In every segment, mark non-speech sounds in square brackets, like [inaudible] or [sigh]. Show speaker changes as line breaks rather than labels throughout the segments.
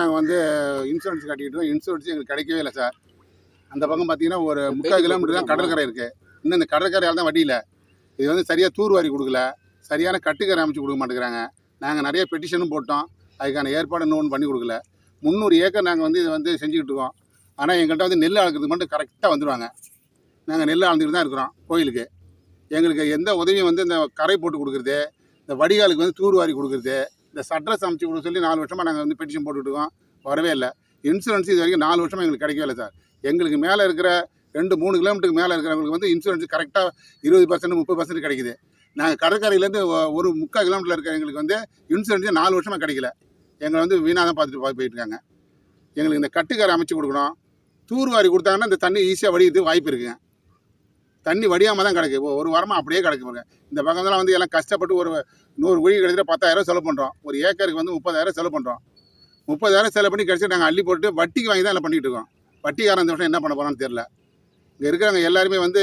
நாங்கள் வந்து insurance கட்டிக்கிட்டோம் insurance எங்களுக்கு கிடைக்கவே இல்லை சார் அந்த பக்கம் பார்த்தீங்கன்னா ஒரு முக்கால் கிலோமீட்டர் தான் கடற்கரை இருக்குது இன்னும் இந்த கடற்கரையால் தான் வட்டியில் இது வந்து சரியாக தூர்வாரி கொடுக்கல. சரியான கட்டுக்கரை அமைச்சு கொடுக்க மாட்டேங்கிறாங்க. நாங்கள் நிறைய பெட்டிஷனும் போட்டோம். அதுக்கான ஏற்பாடு இன்னும் ஒன்றும் பண்ணி கொடுக்கல. முந்நூறு ஏக்கர் நாங்கள் வந்து இதை வந்து செஞ்சுக்கிட்டு இருக்கோம். ஆனால் எங்கள்கிட்ட வந்து நெல் அளக்கிறதுக்கு மட்டும் கரெக்டாக வந்துடுவாங்க நாங்கள் நெல் அளந்துட்டு தான் இருக்கிறோம் கோயிலுக்கு. எங்களுக்கு எந்த உதவியும் வந்து இந்த கரை போட்டு கொடுக்குறது இந்த வடிகாலுக்கு வந்து தூர்வாரி கொடுக்குறது இந்த சட்ரஸ் அமைச்சு கொடுக்க சொல்லி நாலு வருஷமாக நாங்கள் வந்து பெட்டிஷன் போட்டுட்டு வரவே இல்லை. இன்சூரன்ஸ் இது வரைக்கும் நாலு வருஷமாக எங்களுக்கு கிடைக்கவே இல்லை சார். எங்களுக்கு மேலே இருக்கிற ரெண்டு மூணு கிலோமீட்டருக்கு மேலே இருக்கிறவங்களுக்கு வந்து இன்சூரன்ஸ் கரெக்டாக இருபது பர்சன்ட் முப்பது பர்சன்ட் கிடைக்குது. நாங்கள் கடற்கரையிலேருந்து ஒரு முக்கால் கிலோமீட்டரில் இருக்கிற எங்களுக்கு வந்து இன்சூரன்ஸ் நாலு வருஷமாக கிடைக்கல. எங்களை வந்து வீணாக தான் பார்த்துட்டு போய் எங்களுக்கு இந்த கட்டுக்காரை அமைச்சு கொடுக்கணும். தூர்வாரி கொடுத்தாங்கன்னா இந்த தண்ணி ஈஸியாக வடிக்கிறதுக்கு வாய்ப்பு இருக்குங்க. தண்ணி வடியாமல் தான் கிடக்கு. ஒரு வாரமாக அப்படியே கிடக்கு பாருங்க. இந்த பக்கம்லாம் வந்து எல்லாம் கஷ்டப்பட்டு ஒரு நூறு குழி கிடச்சிட்டு பத்தாயிரம் செலவு பண்ணுறோம் ஒரு ஏக்கருக்கு வந்து முப்பதாயிரம் செலவு பண்ணுறோம் முப்பதாயிரம் செலவு பண்ணி கிடச்சி நாங்கள் அள்ளி போட்டு வட்டிக்கு வாங்கி தான் எல்லாம் பண்ணிகிட்டு இருக்கோம். வட்டிக்காரன் இந்த வருஷம் என்ன பண்ண போகிறான்னு தெரில இங்கே இருக்கிறவங்க எல்லாருமே வந்து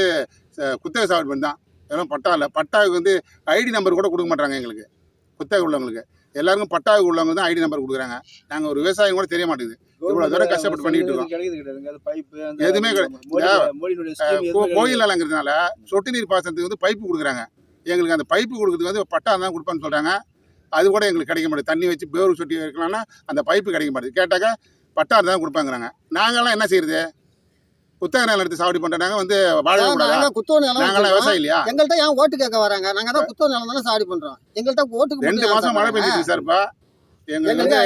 குத்தகை சாவடி தான். எல்லாம் பட்டா இல்லை. பட்டாவுக்கு வந்து ஐடி நம்பர் கூட கொடுக்க மாட்டாங்க எங்களுக்கு. குத்தகை உள்ளவங்களுக்கு. எல்லாருக்கும் பட்டாவுக்கு உள்ளவங்க தான் ஐடி நம்பர் கொடுக்குறாங்க. நாங்கள் ஒரு விவசாயம் கூட தெரிய மாட்டேங்குது. இவ்வளவு தூரம் கஷ்டப்பட்டு பண்ணிட்டு இருக்கோம். எதுவுமே
கிடையாது.
கோயில் நிலங்கிறதுனால சொட்டு நீர் பாசனத்துக்கு வந்து பைப்பு கொடுக்குறாங்க. எங்களுக்கு அந்த பைப்பு கொடுக்குறதுக்கு வந்து பட்டா தான் கொடுப்பேன்னு சொல்கிறாங்க அது கூட எங்களுக்கு கிடைக்க மாட்டேது தண்ணி வச்சு பேரு சொட்டி வைக்கலாம்னா அந்த பைப்பு கிடைக்க மாட்டேது கேட்டாக்க பட்டா தான் கொடுப்பாங்கிறாங்க. நாங்கெல்லாம் என்ன செய்யறது? குத்தகை நிலம் எடுத்து சாவடி பண்ணுறாங்க வந்து வாழவே கூடாதா?
நாங்க குத்தோ நிலம்
நாங்களாம். விவசாயம் இல்லையா?
எங்கள்கிட்ட ஏன் ஓட்டு கேட்க வராங்க? நாங்க தான் குத்தோ நிலம் தானே சாடி பண்றோம். எங்கள்கிட்ட ஓட்டுக்கு
ரெண்டு மாசம் மழை? பெஞ்சிச்சு சார் இப்போ. வந்து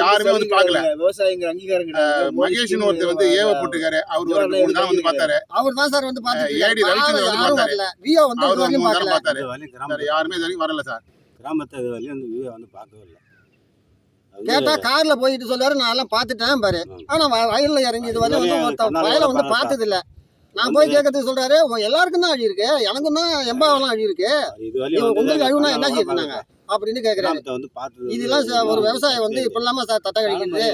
யாருமே வந்து பார்க்கல.
விவசாயிங்கிற அங்கீகாரம்
மகேஷ்னு ஒருத்தர் வந்து ஏவ போட்டுருக்காரு. அவர் ஒரு மூணு நாள் வந்து பார்த்தாரு.
அவர் தான் சார் வந்து
ஏடி. ரவிச்சந்திரன் வந்து பார்த்தாரு.
வரல. விஓ வந்து
அவர் நேரம் பார்த்தாரு. யாருமே இது வரைக்கும் வரல சார்.
கிராமத்தை இது வரையும் வந்து வியூ வந்து பார்க்கவே இல்லை.
கேட்டா கார்ல போயிட்டு சொல்லுவாரு நான் எல்லாம் பாத்துட்டேன் பாரு. ஆனா வயல்ல இறங்கி இது வந்து வயலை வந்து
பார்த்தா.
பார்த்தது இல்ல நான் போய் கேட்கறதுக்கு சொல்றாரு "உங்க எல்லாருக்கும் தான் அழி இருக்கு எனக்கும் தான் எண்பாவெல்லாம் அழி இருக்கு. உங்களுக்கு அழுவுனா என்ன செய்யுதுனாங்க அப்படின்னு
பார்த்தது
இதெல்லாம் ஒரு விவசாயம் வந்து இப்ப இல்லாம சார் தட்ட கழிக்கிறது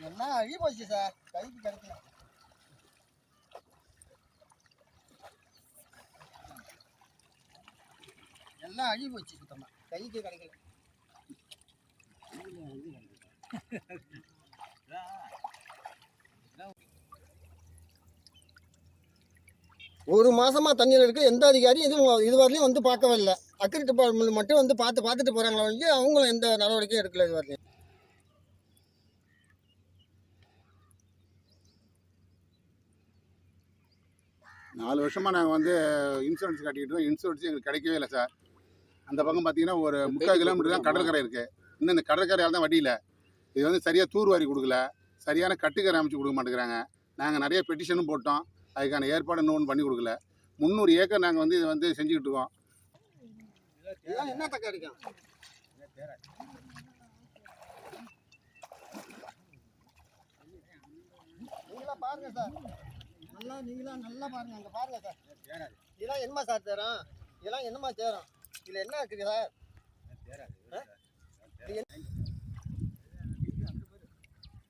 எல்லாம் அழி போச்சு சார் கைக்கு கிடைக்கல எல்லாம் அழி போச்சு சுத்தமா? கைக்கு கிடைக்கல. [laughs] ஒரு மாசமா தண்ணியில் இருக்கு எந்த அதிகாரியும் இதுவும் இதுவரையிலும் வந்து பார்க்கவே இல்லை. அக்ரி டிபார்ட்மெண்ட் மட்டும் வந்து பார்த்து பார்த்துட்டு போறாங்களா வந்து அவங்களும் எந்த நடவடிக்கையும் எடுக்கல இது வரலையும்
நாலு வருஷமாக நாங்கள் வந்து இன்சூரன்ஸ் கட்டிக்கிட்டோம் இன்சூரன்ஸ் எங்களுக்கு கிடைக்கவே இல்லை சார். அந்த பக்கம் பார்த்தீங்கன்னா ஒரு முக்கால் கிலோமீட்டர் தான் கடற்கரை இருக்குது இன்னும் இந்த கடற்கரையால் தான் வட்டியில். இது வந்து சரியாக தூர்வாரி கொடுக்கல. சரியான கட்டுக்கரை அமைச்சு கொடுக்க மாட்டேங்கிறாங்க. நாங்கள் நிறைய பெட்டிஷனும் போட்டோம். அதுக்கான ஏற்பாடு இன்னும் ஒன்று பண்ணி கொடுக்கல. முந்நூறு ஏக்கர் நாங்கள் வந்து இதை வந்து செஞ்சுக்கிட்டு இருக்கோம்.
என்ன தக்க பாருங்க சார். நல்லா நீங்களா நல்லா பாருங்க அங்கே பாருங்க சார். இதெல்லாம் என்னமா சார் சேரும் இதெல்லாம் என்னமா சேரும் இதில் என்ன இருக்குது சார்? இது என்ன-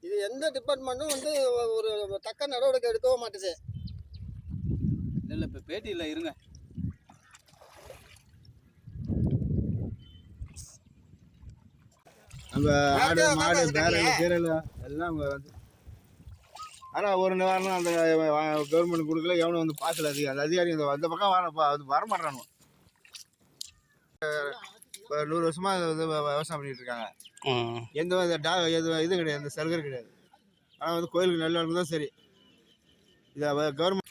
இது எந்த டிபார்ட்மெண்ட்டும் வந்து ஒரு தக்க நடவடிக்கை எடுக்கவே மாட்டுது.
இல்ல இப்ப பேட்டியில இருங்க.
ஆடு,
ஆடு
மாடு, பேரலு,
கீரல் எல்லாம் அங்க வந்து. ஆனால் ஒரு நிவாரணம் அந்த கவர்மெண்ட் கொடுக்கல எவனும் வந்து பாசல அதிகம் அந்த அதிகாரி இந்த அந்த பக்கம் வர அது வர மாட்டானுங்க இப்போ நூறு வருஷமா இது விவசாயம் பண்ணிட்டு இருக்காங்க. எந்த வித டா எது இது கிடையாது இந்த சலுகை கிடையாது. ஆனால் வந்து கோயிலுக்கு நல்லவனுக்கு தான் சரி. இதை கவர்மெண்ட்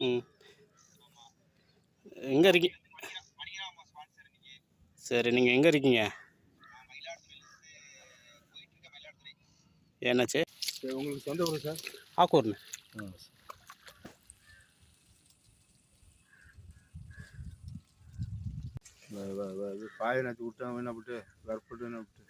ம். எங்கே இருக்கீங்க சரி நீங்கள் எங்கே இருக்கீங்க? என்னாச்சு?
உங்களுக்கு சொந்த ஊர் சார்?
ஆக்கூர்ணு
பாயை நட்டு விட்டேன் என்ன விட்டு வற்பட்டு என்ன விட்டு